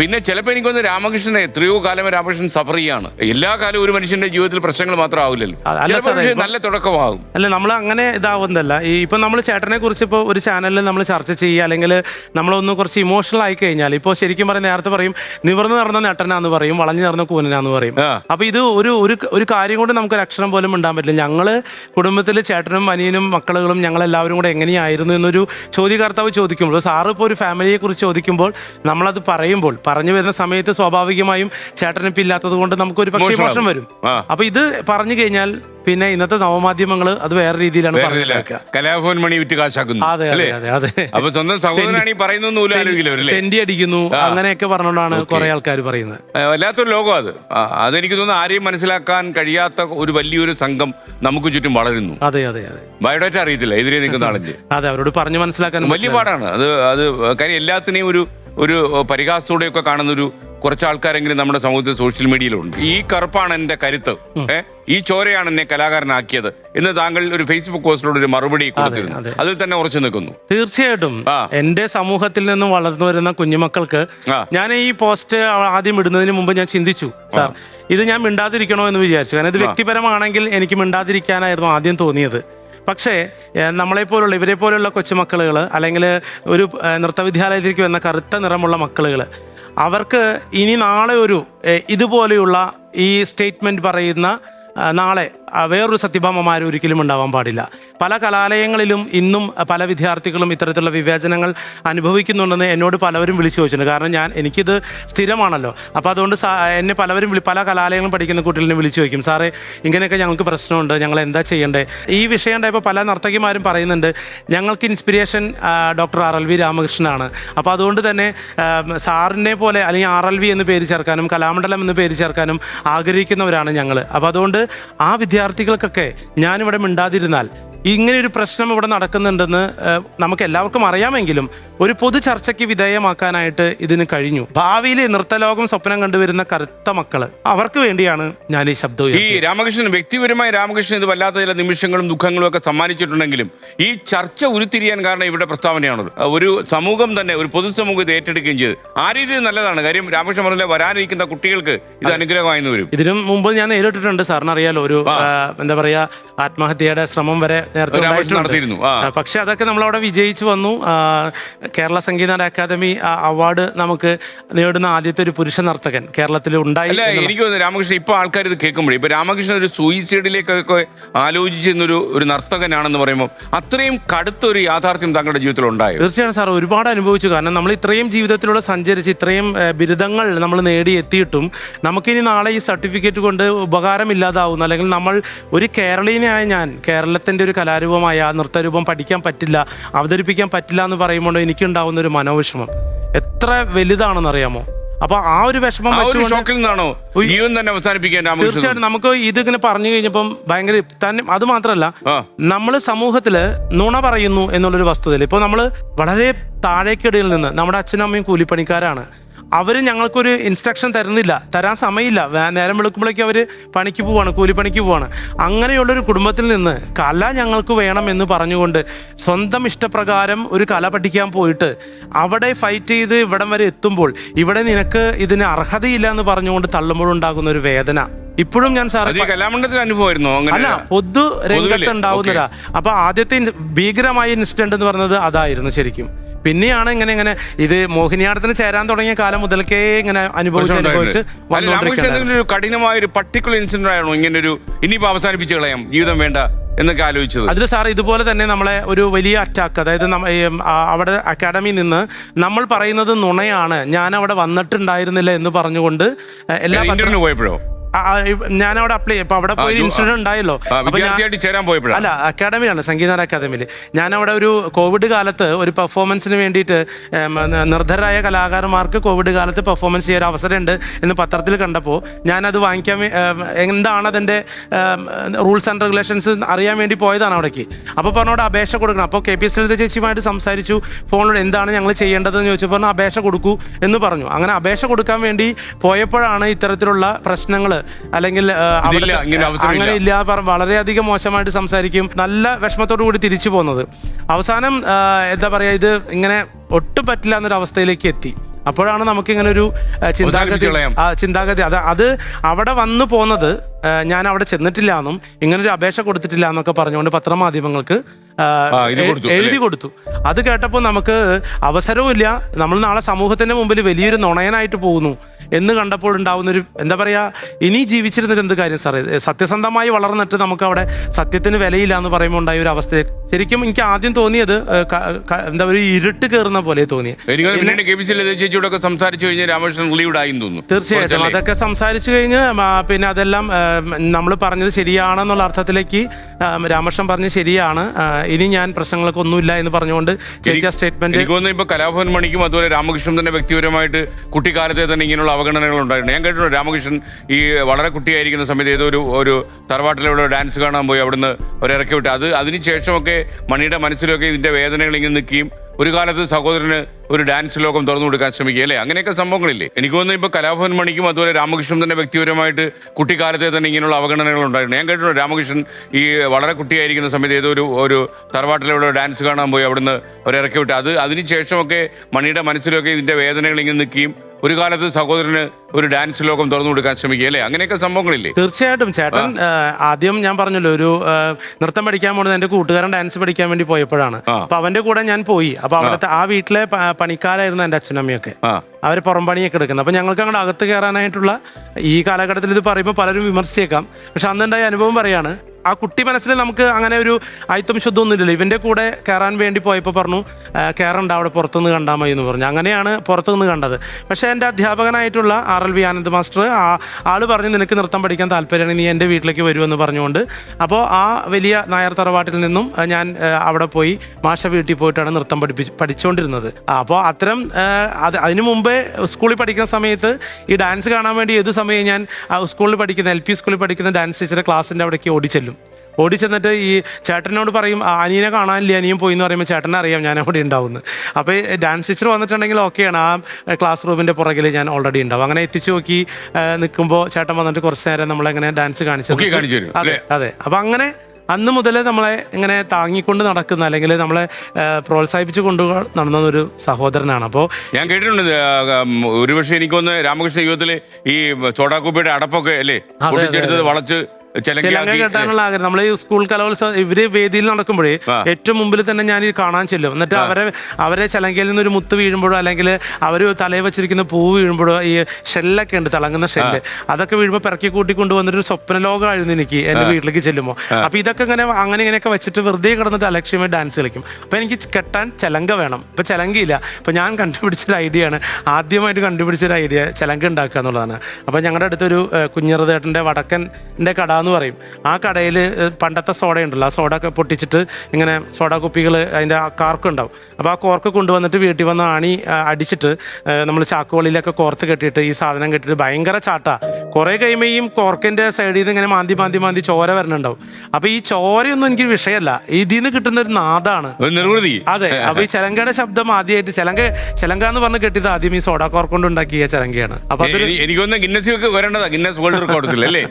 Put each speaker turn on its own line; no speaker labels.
പിന്നെ ചിലപ്പോൾ എനിക്ക് എനിക്കൊന്ന് രാമകൃഷ്ണൻ എത്രയോ കാലം രാമകൃഷ്ണൻ സഫർ ചെയ്യാണ്. എല്ലാ കാലവും ഒരു മനുഷ്യന്റെ ജീവിതത്തിൽ പ്രശ്നങ്ങൾ മാത്രം ആവില്ലല്ലോ.
അ-
ചിലപ്പോൾ പക്ഷേ നല്ല തുടക്കമാകും.
അല്ല നമ്മൾ അങ്ങനെ ഇതാവുന്നതല്ല. ഈ ഇപ്പൊ നമ്മൾ ചേട്ടനെ കുറിച്ച് ഇപ്പോൾ ഒരു ചാനലിൽ നമ്മൾ ചർച്ച ചെയ്യുക അല്ലെങ്കിൽ നമ്മളൊന്ന് കുറച്ച് ഇമോഷണൽ ആയി കഴിഞ്ഞാൽ ഇപ്പോൾ ശരിക്കും പറഞ്ഞ നേരത്തെ പറയും നിവർന്നു നടന്ന നട്ടനാന്ന് പറയും വളഞ്ഞു നടന്ന കൂനനാന്ന് പറയും. അപ്പൊ ഇത് ഒരു ഒരു ഒരു കാര്യം കൊണ്ട് നമുക്ക് ഒരു അക്ഷരം പോലും ഉണ്ടാൻ പറ്റില്ല. ഞങ്ങൾ കുടുംബത്തിൽ ചേട്ടനും അനിയനും മക്കളുകളും ഞങ്ങളെല്ലാവരും കൂടെ എങ്ങനെയായിരുന്നു എന്നൊരു ചോദ്യകർത്താവ് ചോദിക്കുമ്പോൾ സാറ് ഇപ്പോൾ ഒരു ഫാമിലിയെ കുറിച്ച് ചോദിക്കുമ്പോൾ നമ്മളത് പറയുമ്പോൾ പറഞ്ഞു വരുന്ന സമയത്ത് സ്വാഭാവികമായും ചേട്ടനിപ്പ് ഇല്ലാത്തത് കൊണ്ട് നമുക്ക് ഒരു
പക്ഷേ
മോശം വരും. അപ്പൊ ഇത് പറഞ്ഞു കഴിഞ്ഞാൽ പിന്നെ ഇന്നത്തെ നവമാധ്യമങ്ങൾ അത് വേറെ രീതിയിലാണ്.
കലാഭവൻ മണി വിറ്റ് കാശാക്കുന്നു
അതെ അതെ അതെ
അപ്പൊ സ്വന്തം സഹോദരനാണ് ഈ
സെന്റി അടിക്കുന്നു അങ്ങനെയൊക്കെ പറഞ്ഞുകൊണ്ടാണ് കുറെ ആൾക്കാർ പറയുന്നത്.
വല്ലാത്തൊരു ലോകം അത്. അതെനിക്ക് തോന്നുന്നു ആരെയും മനസ്സിലാക്കാൻ കഴിയാത്ത ഒരു വലിയൊരു സംഘം നമുക്ക് ചുറ്റും വളരുന്നു.
അതെ അതെ അതെ.
ബയോഡേറ്റ അറിയത്തില്ല എതിരെ നിൽക്കുന്ന ആളിന്റെ
അതെ അവരോട് പറഞ്ഞു മനസ്സിലാക്കാൻ
വലിയ പാടാണ്. അത് അത് കാര്യം എല്ലാത്തിനെയും ഒരു ഒരു പരിഹാസത്തോടെയൊക്കെ കാണുന്ന ഒരു കുറച്ച് ആൾക്കാരെങ്കിലും നമ്മുടെ സമൂഹത്തിൽ സോഷ്യൽ മീഡിയയിലുണ്ട്. ഈ കറുപ്പാണ് എന്റെ കരുത്ത്. ഈ ചോരയാണ് എന്നെ കലാകാരനാക്കിയത്. എന്ന് താങ്കൾ ഒരു ഫേസ്ബുക്ക് പോസ്റ്റിലൂടെ ഒരു മറുപടി കൊടുത്തിരുന്നു. അതിൽ തന്നെ ഉറച്ചു നിൽക്കുന്നു.
തീർച്ചയായിട്ടും. എന്റെ സമൂഹത്തിൽ നിന്നും വളർന്നു വരുന്ന കുഞ്ഞുമക്കൾക്ക് ഞാൻ ഈ പോസ്റ്റ് ആദ്യം ഇടുന്നതിന് മുമ്പ് ഞാൻ ചിന്തിച്ചു സാർ ഇത് ഞാൻ മിണ്ടാതിരിക്കണോ എന്ന് വിചാരിച്ചു. കാരണം ഇത് വ്യക്തിപരമാണെങ്കിൽ എനിക്ക് മിണ്ടാതിരിക്കാനായിരുന്നു ആദ്യം തോന്നിയത്. പക്ഷേ നമ്മളെ നമ്മളെപ്പോലുള്ള ഇവരെ പോലുള്ള കൊച്ചുമക്കളുകൾ അല്ലെങ്കിൽ ഒരു നൃത്തവിദ്യാലയത്തിലേക്ക് വന്ന കറുത്ത നിറമുള്ള മക്കളുകൾ അവർക്ക് ഇനി നാളെ ഒരു ഇതുപോലെയുള്ള ഈ സ്റ്റേറ്റ്മെന്റ് പറയുന്ന നാളെ വേറൊരു സത്യഭാമമാരും ഒരിക്കലും ഉണ്ടാവാൻ പാടില്ല. പല കലാലയങ്ങളിലും ഇന്നും പല വിദ്യാർത്ഥികളും ഇത്തരത്തിലുള്ള വിവേചനങ്ങൾ അനുഭവിക്കുന്നുണ്ടെന്ന് എന്നോട് പലവരും വിളിച്ചു ചോദിച്ചിട്ടുണ്ട്. കാരണം ഞാൻ എനിക്കിത് സ്ഥിരമാണല്ലോ. അപ്പോൾ അതുകൊണ്ട് എന്നെ പലവരും പല കലാലയങ്ങളും പഠിക്കുന്ന കുട്ടികളെ വിളിച്ചു ചോദിക്കും. സാറേ ഇങ്ങനെയൊക്കെ ഞങ്ങൾക്ക് പ്രശ്നമുണ്ട്. ഞങ്ങൾ എന്താ ചെയ്യേണ്ടത് ഈ വിഷയം ഉണ്ടായപ്പോൾ പല നർത്തകിമാരും പറയുന്നുണ്ട് ഞങ്ങൾക്ക് inspiration doctor R. L. V. രാമകൃഷ്ണനാണ്. അപ്പോൾ അതുകൊണ്ട് തന്നെ സാറിനെ പോലെ അല്ലെങ്കിൽ ആർ. എൽ. വി. എന്ന് പേര് ചേർക്കാനും കലാമണ്ഡലം എന്ന് പേര് ചേർക്കാനും ആഗ്രഹിക്കുന്നവരാണ് ഞങ്ങൾ അപ്പോൾ അതുകൊണ്ട് ആ വിദ്യാർത്ഥികൾക്കൊക്കെ ഞാനിവിടെ മിണ്ടാതിരുന്നാൽ ഇങ്ങനെ ഒരു പ്രശ്നം ഇവിടെ നടക്കുന്നുണ്ടെന്ന് നമുക്ക് എല്ലാവർക്കും അറിയാമെങ്കിലും ഒരു പൊതു ചർച്ചയ്ക്ക് വിധേയമാക്കാനായിട്ട് ഇതിന് കഴിഞ്ഞു. ഭാവിയിൽ നൃത്തലോകം സ്വപ്നം കണ്ടുവരുന്ന കറുത്ത മക്കൾ അവർക്ക് വേണ്ടിയാണ് ഞാൻ ഈ ശബ്ദം
ഈ രാമകൃഷ്ണൻ വ്യക്തിപരമായി രാമകൃഷ്ണൻ ഇത് വല്ലാത്ത ചില നിമിഷങ്ങളും ദുഃഖങ്ങളും ഒക്കെ സമ്മാനിച്ചിട്ടുണ്ടെങ്കിലും ഈ ചർച്ച ഉരുത്തിരിയാൻ കാരണം ഇവിടെ പ്രസ്താവനയാണത്. ഒരു സമൂഹം തന്നെ ഒരു പൊതുസമൂഹം ഇത് ഏറ്റെടുക്കുകയും ചെയ്ത്. ആ രീതി നല്ലതാണ്. കാര്യം രാമകൃഷ്ണൻ പറഞ്ഞ വരാനിരിക്കുന്ന കുട്ടികൾക്ക് ഇത് അനുഗ്രഹമായി വരും.
ഇതിനും മുമ്പ് ഞാൻ നേരിട്ടിട്ടുണ്ട് സാറിന് അറിയാലോ ഒരു എന്താ പറയാ ആത്മഹത്യയുടെ ശ്രമം വരെ.
നടത്തിയിരുന്നു.
പക്ഷെ അതൊക്കെ നമ്മളവിടെ വിജയിച്ചു വന്നു. കേരള സംഗീത അക്കാദമി അവാർഡ് നമുക്ക് നേടുന്ന ആദ്യത്തെ ഒരു പുരുഷ നർത്തകൻ കേരളത്തിൽ ഉണ്ടായി
എനിക്ക് രാമകൃഷ്ണൻ ഇപ്പൊ ആൾക്കാർ ഇത് കേൾക്കുമ്പോഴേ ഇപ്പൊ രാമകൃഷ്ണൻ ഒരു സൂയിസൈഡിലേക്കൊക്കെ ആലോചിച്ചിരുന്നൊരു ഒരു നർത്തകനാണെന്ന് പറയുമ്പോൾ അത്രയും കടുത്തൊരു യാഥാർത്ഥ്യം താങ്കളുടെ ജീവിതത്തിൽ ഉണ്ടായി?
തീർച്ചയായും സാർ ഒരുപാട് അനുഭവിച്ചു. കാരണം നമ്മൾ ഇത്രയും ജീവിതത്തിലൂടെ സഞ്ചരിച്ച് ഇത്രയും ബിരുദങ്ങൾ നമ്മൾ നേടി എത്തിയിട്ടും നമുക്കിനി നാളെ ഈ സർട്ടിഫിക്കറ്റ് കൊണ്ട് ഉപകാരമില്ലാതാവുന്നു. അല്ലെങ്കിൽ നമ്മൾ ഒരു കേരളീയനായ ഞാൻ കേരളത്തിന്റെ ഒരു കലാരൂപമായ ആ നൃത്തരൂപം പഠിക്കാൻ പറ്റില്ല അവതരിപ്പിക്കാൻ പറ്റില്ല എന്ന് പറയുമ്പോൾ എനിക്കുണ്ടാവുന്ന ഒരു മനോവിഷമം. എത്ര വലുതാണെന്ന് അറിയാമോ അപ്പൊ ആ ഒരു വിഷമം വെച്ചുകൊണ്ട്
ഷോക്കിൽ നിന്നാണോ ജീവൻ തന്നെ അവസാനിപ്പിക്കാൻ
തീർച്ചയായിട്ടും നമുക്ക് ഇതിങ്ങനെ പറഞ്ഞു കഴിഞ്ഞപ്പം ഭയങ്കര തന്നെ അത് മാത്രമല്ല
നമ്മൾ
നമ്മൾ സമൂഹത്തിൽ നുണ പറയുന്നു എന്നുള്ളൊരു വസ്തുതയിൽ ഇപ്പൊ നമ്മൾ വളരെ താഴേക്കിടയിൽ നിന്ന് നമ്മുടെ അച്ഛനും അമ്മയും കൂലിപ്പണിക്കാരാണ്. അവർ ഞങ്ങൾക്കൊരു ഇൻസ്ട്രക്ഷൻ തരുന്നില്ല. തരാൻ സമയമില്ല. നേരം വെളുക്കുമ്പോഴേക്കും അവർ പണിക്ക് പോവാണ് കൂലിപ്പണിക്ക് പോവാണ്. അങ്ങനെയുള്ളൊരു കുടുംബത്തിൽ നിന്ന് കല ഞങ്ങൾക്ക് വേണം എന്ന് പറഞ്ഞുകൊണ്ട് സ്വന്തം ഇഷ്ടപ്രകാരം ഒരു കല പഠിക്കാൻ പോയിട്ട് അവിടെ ഫൈറ്റ് ചെയ്ത് ഇവിടം വരെ എത്തുമ്പോൾ ഇവിടെ നിനക്ക് ഇതിന് അർഹതയില്ല എന്ന് പറഞ്ഞുകൊണ്ട് തള്ളുമ്പോഴുണ്ടാകുന്ന ഒരു വേദന. ഇപ്പോഴും ഞാൻ സാർ
അനുഭവമായിരുന്നോ?
അല്ല പൊതു രംഗത്ത്
ഉണ്ടാവുന്നില്ല
ഉണ്ടാവുന്നതാ. അപ്പൊ ആദ്യത്തെ ഭീകരമായ ഇൻസിഡന്റ് എന്ന് പറഞ്ഞത് അതായിരുന്നു ശരിക്കും. പിന്നെയാണ് ഇങ്ങനെ ഇങ്ങനെ ഇത് മോഹിനിയാട്ടത്തിന് ചേരാൻ തുടങ്ങിയ കാലം മുതൽക്കേ ഇങ്ങനെ അനുഭവിച്ച് അനുഭവിച്ച് വന്നുകൊണ്ടിരിക്കുന്നത്
ഒരു കഠിനമായ ഒരു പർട്ടിക്കുലർ ഇൻസിഡന്റ് ആണോ ഇങ്ങനെ ഒരു ഇനിയിപ്പോ അവസാനിപ്പിച്ച് കളയാം ജീവിതം വേണ്ട എന്നൊക്കെ ആലോചിച്ചത്?
അതിൽ സാർ ഇതുപോലെ തന്നെ നമ്മളെ ഒരു വലിയ അറ്റാക്ക് അതായത് അവിടെ അക്കാഡമിയിൽ നിന്ന് നമ്മൾ പറയുന്നത് നുണയാണ് ഞാൻ അവിടെ വന്നിട്ടുണ്ടായിരുന്നില്ല എന്ന് പറഞ്ഞുകൊണ്ട് എല്ലാ
പോയപ്പോഴോ?
ഞാൻ അവിടെ അപ്ലൈ ചെയ്യും. അവിടെ പോയി ഇൻസിഡന്റ് ഉണ്ടായല്ലോ.
ചേരാൻ പോയപ്പോഴാണ്
അല്ല അക്കാഡമിയാണ് സംഗീത അക്കാദമിയിൽ ഞാൻ അവിടെ ഒരു കോവിഡ് കാലത്ത് ഒരു പെർഫോമൻസിന് വേണ്ടിയിട്ട് നിർദ്ധരായ കലാകാരന്മാർക്ക് കോവിഡ് കാലത്ത് പെർഫോമൻസ് ചെയ്യാൻ അവസരമുണ്ട് എന്ന് പത്രത്തിൽ കണ്ടപ്പോൾ ഞാനത് വാങ്ങിക്കാൻ എന്താണ് അതിന്റെ റൂൾസ് ആൻഡ് റെഗുലേഷൻസ് അറിയാൻ വേണ്ടി പോയതാണ് അവിടേക്ക്. അപ്പോൾ പറഞ്ഞോട് അപേക്ഷ കൊടുക്കണം. അപ്പോൾ കെ പി എസ് ലളിത ചേച്ചിയുമായിട്ട് സംസാരിച്ചു. ഫോണിലൂടെ എന്താണ് ഞങ്ങൾ ചെയ്യേണ്ടതെന്ന് ചോദിച്ചപ്പോൾ പറഞ്ഞു അപേക്ഷ കൊടുക്കൂ എന്ന് പറഞ്ഞു. അങ്ങനെ അപേക്ഷ കൊടുക്കാൻ വേണ്ടി പോയപ്പോഴാണ് ഇത്തരത്തിലുള്ള പ്രശ്നങ്ങൾ അല്ലെങ്കിൽ. അങ്ങനെ ഇല്ല. വളരെയധികം മോശമായിട്ട് സംസാരിക്കും. നല്ല വിഷമത്തോടു കൂടി തിരിച്ചു പോകുന്നത്. അവസാനം എന്താ പറയുക ഇത് ഇങ്ങനെ ഒട്ടും പറ്റില്ല എന്നൊരു അവസ്ഥയിലേക്ക് എത്തി. അപ്പോഴാണ് നമുക്ക് ഇങ്ങനെ ഒരു ചിന്താഗതി ചിന്താഗതി. അത് അത് അവിടെ വന്നു പോന്നത് ഞാൻ അവിടെ ചെന്നിട്ടില്ല എന്നും ഇങ്ങനൊരു അപേക്ഷ കൊടുത്തിട്ടില്ല എന്നൊക്കെ പറഞ്ഞുകൊണ്ട് പത്രമാധ്യമങ്ങൾക്ക് എഴുതി കൊടുത്തു. അത് കേട്ടപ്പോൾ നമുക്ക് അവസരവുമില്ല. നമ്മൾ നാളെ സമൂഹത്തിന്റെ മുമ്പിൽ വലിയൊരു നുണയനായിട്ട് പോകുന്നു എന്ന് കണ്ടപ്പോൾ ഉണ്ടാവുന്ന ഒരു എന്താ പറയാ ഇനി ജീവിച്ചിരുന്നിട്ട് എന്ത് കാര്യം സാറേ? സത്യസന്ധമായി വളർന്നിട്ട് നമുക്ക് അവിടെ സത്യത്തിന് വിലയില്ല എന്ന് പറയുമ്പോൾ ഉണ്ടായ ഒരു അവസ്ഥ ശരിക്കും എനിക്ക് ആദ്യം തോന്നിയത് എന്താ ഒരു ഇരുട്ട് കയറുന്ന പോലെ തോന്നി.
സംസാരിച്ചു കഴിഞ്ഞാൽ രാമകൃഷ്ണൻ
തീർച്ചയായിട്ടും? അതൊക്കെ സംസാരിച്ചു കഴിഞ്ഞ് പിന്നെ അതെല്ലാം നമ്മൾ പറഞ്ഞത് ശരിയാണെന്നുള്ള അർത്ഥത്തിലേക്ക് രാമകൃഷ്ണൻ പറഞ്ഞത് ശരിയാണ്. ഇനി ഞാൻ പ്രശ്നങ്ങളൊക്കെ ഒന്നുമില്ല എന്ന് പറഞ്ഞുകൊണ്ട് ചേച്ചി ആ സ്റ്റേറ്റ്മെന്റ്
എനിക്ക് ഇപ്പൊ കലാഭവൻ മണിക്കും അതുപോലെ രാമകൃഷ്ണൻ തന്നെ വ്യക്തിപരമായിട്ട് കുട്ടിക്കാലത്തെ തന്നെ ഇങ്ങനെയുള്ള അവഗണനകൾ ഉണ്ടായിട്ടുണ്ട്. ഞാൻ കേട്ടിട്ടുണ്ട് രാമകൃഷ്ണൻ ഈ വളരെ കുട്ടിയായിരിക്കുന്ന സമയത്ത് ഏതോ ഒരു ഒരു തറവാട്ടിലൂടെ ഡാൻസ് കാണാൻ പോയി അവിടുന്ന് ഒരിറക്കി വിട്ട്. അത് അതിനുശേഷമൊക്കെ മണിയുടെ മനസ്സിലൊക്കെ ഇതിന്റെ വേദനകൾ ഇങ്ങനെ നിൽക്കുകയും ഒരു കാലത്ത് സഹോദരന് ഒരു ഡാൻസ് ലോകം തുറന്നു കൊടുക്കാൻ ശ്രമിക്കുക അല്ലേ? അങ്ങനെയൊക്കെ സംഭവങ്ങളില്ലേ? എനിക്ക് തോന്നുന്നു ഇപ്പൊ കലാഭവൻ മണിക്കും അതുപോലെ രാമകൃഷ്ണൻ തന്നെ വ്യക്തിപരമായിട്ട് കുട്ടിക്കാലത്തെ തന്നെ ഇങ്ങനെയുള്ള അവഗണനകൾ ഉണ്ടായിരുന്നു ഞാൻ കേട്ടിട്ടുണ്ട് രാമകൃഷ്ണൻ ഈ വളരെ കുട്ടിയായിരിക്കുന്ന സമയത്ത് ഏതോ ഒരു ഒരു തറവാട്ടിലൂടെ ഡാൻസ് കാണാൻ പോയി അവിടുന്ന് ഒരിറക്കി വിട്ട്. അത് അതിനുശേഷമൊക്കെ മണിയുടെ മനസ്സിലൊക്കെ ഇതിന്റെ വേദനകൾ ഇങ്ങനെ നിൽക്കുകയും ഒരു കാലത്ത് സഹോദരന് ഒരു ഡാൻസ് ലോകം തുറന്നു കൊടുക്കാൻ ശ്രമിക്കുക അല്ലേ? അങ്ങനെയൊക്കെ സംഭവങ്ങളില്ലേ?
തീർച്ചയായിട്ടും. ചേട്ടൻ ആദ്യം ഞാൻ പറഞ്ഞല്ലോ ഒരു നൃത്തം പഠിക്കാൻ പോകുന്നത് എന്റെ കൂട്ടുകാരൻ ഡാൻസ് പഠിക്കാൻ വേണ്ടി പോയപ്പോഴാണ്. അപ്പൊ അവന്റെ കൂടെ ഞാൻ പോയി. അപ്പൊ അവിടുത്തെ ആ വീട്ടിലെ പണിക്കാരായിരുന്നു എന്റെ അച്ഛനമ്മയൊക്കെ. അവർ പുറം പണിയൊക്കെ എടുക്കുന്നത്. അപ്പം ഞങ്ങൾക്ക് അങ്ങോട്ട് അകത്ത് കയറാനായിട്ടുള്ള ഈ കാലഘട്ടത്തിൽ ഇത് പറയുമ്പോൾ പലരും വിമർശിച്ചേക്കാം. പക്ഷെ അന്നുണ്ടായ അനുഭവം പറയാണ് ആ കുട്ടി മനസ്സിൽ നമുക്ക് അങ്ങനെ ഒരു അയിത്തം ശുദ്ധമൊന്നുമില്ലല്ലോ ഇവന്റെ കൂടെ കയറാൻ വേണ്ടി പോയപ്പോൾ പറഞ്ഞു "ആ, കയറണ്ട അവിടെ പുറത്തുനിന്ന് കണ്ടാൽ മതി എന്ന് പറഞ്ഞു. അങ്ങനെയാണ് പുറത്തുനിന്ന് കണ്ടത്. പക്ഷേ എന്റെ അധ്യാപകനായിട്ടുള്ള R L V Anand master ആ ആൾ പറഞ്ഞു നിനക്ക് നൃത്തം പഠിക്കാൻ താല്പര്യമാണ് നീ എന്റെ വീട്ടിലേക്ക് വരുമെന്ന് പറഞ്ഞുകൊണ്ട്. അപ്പോൾ ആ വലിയ നായർ തറവാട്ടിൽ നിന്നും ഞാൻ അവിടെ പോയി മാഷ വീട്ടിൽ പോയിട്ടാണ് നൃത്തം പഠിപ്പിച്ച് പഠിച്ചുകൊണ്ടിരുന്നത് അപ്പോൾ അത്തരം അത് അതിനു മുമ്പേ സ്കൂളിൽ പഠിക്കുന്ന സമയത്ത് ഈ ഡാൻസ് കാണാൻ വേണ്ടി ഏത് സമയം ഞാൻ സ്കൂളിൽ പഠിക്കുന്ന എൽ പി സ്കൂളിൽ പഠിക്കുന്ന ഡാൻസ് ടീച്ചറെ ക്ലാസ്സിന്റെ അവിടേക്ക് ഓടിച്ചെല്ലും. ഓടി ചെന്നിട്ട് ഈ ചേട്ടനോട് പറയും "ആ, അനിയനെ കാണാനില്ല അനിയും പോയി എന്ന് പറയുമ്പോൾ ചേട്ടനെ അറിയാം ഞാൻ അവിടെ ഉണ്ടാവുന്നത് അപ്പോൾ ഡാൻസ് ടീച്ചർ വന്നിട്ടുണ്ടെങ്കിൽ ഓക്കെയാണ് ആ ക്ലാസ് റൂമിന്റെ പുറകിൽ ഞാൻ ഓൾറെഡി ഉണ്ടാവും. അങ്ങനെ എത്തിച്ചു നോക്കി നിൽക്കുമ്പോൾ ചേട്ടൻ വന്നിട്ട് കുറച്ച് നേരം നമ്മളെങ്ങനെ ഡാൻസ് കാണിച്ചു അതെ? അതെ. അപ്പം അങ്ങനെ അന്ന് മുതൽ നമ്മളെ ഇങ്ങനെ താങ്ങിക്കൊണ്ട് നടക്കുന്ന അല്ലെങ്കിൽ നമ്മളെ പ്രോത്സാഹിപ്പിച്ചു കൊണ്ട് നടന്ന ഒരു സഹോദരനാണ്. അപ്പോൾ
ഞാൻ കേട്ടിട്ടുണ്ട് ഒരുപക്ഷെ എനിക്കൊന്ന് രാമകൃഷ്ണ യുഗത്തിൽ ഈ ചോടാക്കുപ്പിയുടെ അടപ്പൊക്കെ അല്ലേ? വളച്ച്
ചിലങ്ക കെട്ടാനുള്ള ആഗ്രഹം. നമ്മൾ ഈ സ്കൂൾ കലോത്സവം ഇവർ വേദിയിൽ നടക്കുമ്പോഴേ ഏറ്റവും മുമ്പിൽ തന്നെ ഞാൻ ഈ കാണാൻ ചെല്ലും. എന്നിട്ട് അവരെ അവരെ ചിലങ്കയിൽ നിന്ന് ഒരു മുത്ത് വീഴുമ്പോഴോ അല്ലെങ്കിൽ അവർ തലയിൽ വെച്ചിരിക്കുന്ന പൂ വീഴുമ്പോഴോ ഈ ഷെല്ലൊക്കെ ഉണ്ട് തിളങ്ങുന്ന ഷെല്ല്. അതൊക്കെ വീഴുമ്പോൾ പിറക്കി കൂട്ടി കൊണ്ടുവന്നൊരു സ്വപ്ന ലോകമായിരുന്നു എനിക്ക് എന്റെ വീട്ടിലേക്ക് ചെല്ലുമ്പോൾ അപ്പൊ ഇതൊക്കെ ഇങ്ങനെ അങ്ങനെ ഇങ്ങനെയൊക്കെ വെച്ചിട്ട് വെറുതെ കിടന്നിട്ട് അലക്ഷ്യമായി ഡാൻസ് കളിക്കും. അപ്പൊ എനിക്ക് കെട്ടാൻ ചിലങ്ക വേണം. ഇപ്പൊ ചിലങ്കയില്ല. അപ്പൊ ഞാൻ കണ്ടുപിടിച്ചൊരു ഐഡിയ ആണ് ആദ്യമായിട്ട് കണ്ടുപിടിച്ചൊരു ഐഡിയ ചിലങ്ക ഉണ്ടാക്കുക എന്നുള്ളതാണ്. അപ്പൊ ഞങ്ങളുടെ അടുത്തൊരു കുഞ്ഞറുതേട്ടന്റെ കുഞ്ഞിറതേട്ടന്റെ വടക്കന്റെ കട എന്ന് പറയും. ആ കടയിൽ പണ്ടത്തെ സോഡ ഉണ്ടല്ലോ. ആ സോഡ ഒക്കെ പൊട്ടിച്ചിട്ട് ഇങ്ങനെ സോഡ കുപ്പികൾ അതിന്റെ ആ കാർക്ക് ഉണ്ടാവും. അപ്പോൾ ആ കോർക്ക് കൊണ്ടുവന്നിട്ട് വീട്ടിൽ വന്ന് ആണി അടിച്ചിട്ട് നമ്മൾ ചാക്കുവളിയിലൊക്കെ കോർത്ത് കെട്ടിയിട്ട് ഈ സാധനം കെട്ടിയിട്ട് ഭയങ്കര ചാട്ടാ. കുറേ കഴിയുമ്പോൾ ഈ കോർക്കിന്റെ സൈഡിൽ നിന്ന് ഇങ്ങനെ മാന്തി മാന്തി മാന്തി ചോര വരണുണ്ടാവും. അപ്പോൾ ഈ ചോരയൊന്നും എനിക്ക് വിഷയമല്ല ഇതിൽ നിന്ന് കിട്ടുന്ന ഒരു നാദാണ്. അതെ. അപ്പോൾ ഈ ചിലങ്കയുടെ ശബ്ദം ആദ്യമായിട്ട് ചിലങ്ക ചിലങ്ക എന്ന് പറഞ്ഞ് കെട്ടിയത് ആദ്യം ഈ സോഡ കോർക്ക് കൊണ്ട് ഉണ്ടാക്കിയ ചിലങ്കയാണ്. അപ്പൊ അതൊരു
എനി- എനിക്കൊന്ന് ഗിന്നസ് വരേണ്ടതാ. ഗിന്നസ് വേൾഡ് റെക്കോർഡ് അല്ലേ?